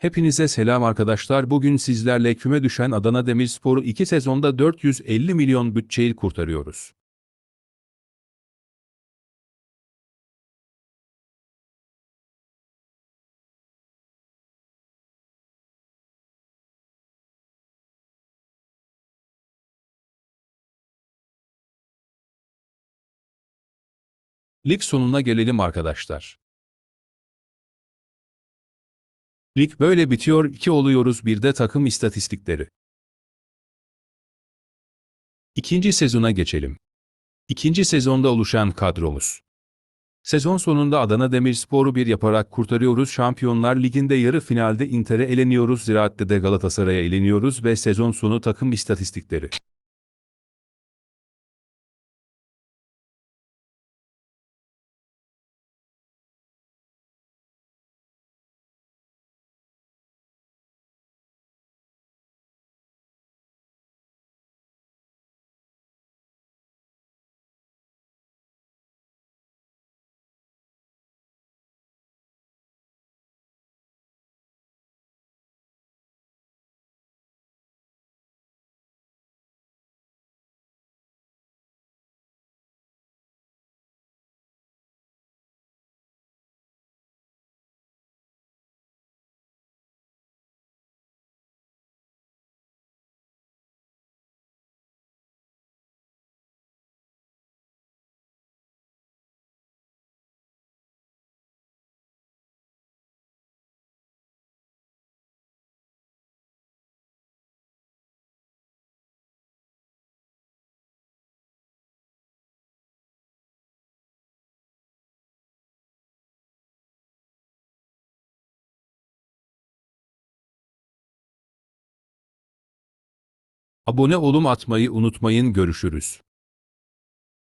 Hepinize selam arkadaşlar. Bugün sizlerle küme düşen Adana Demirspor'u 2 sezonda 450 milyon bütçeyi kurtarıyoruz. Lig sonuna gelelim arkadaşlar. Lig böyle bitiyor, 2 oluyoruz bir de takım istatistikleri. İkinci sezona geçelim. İkinci sezonda oluşan kadromuz. Sezon sonunda Adana Demirspor'u bir yaparak kurtarıyoruz. Şampiyonlar Ligi'nde yarı finalde Inter'e eleniyoruz. Ziraat'te de Galatasaray'a eleniyoruz ve sezon sonu takım istatistikleri. Abone olum atmayı unutmayın görüşürüz.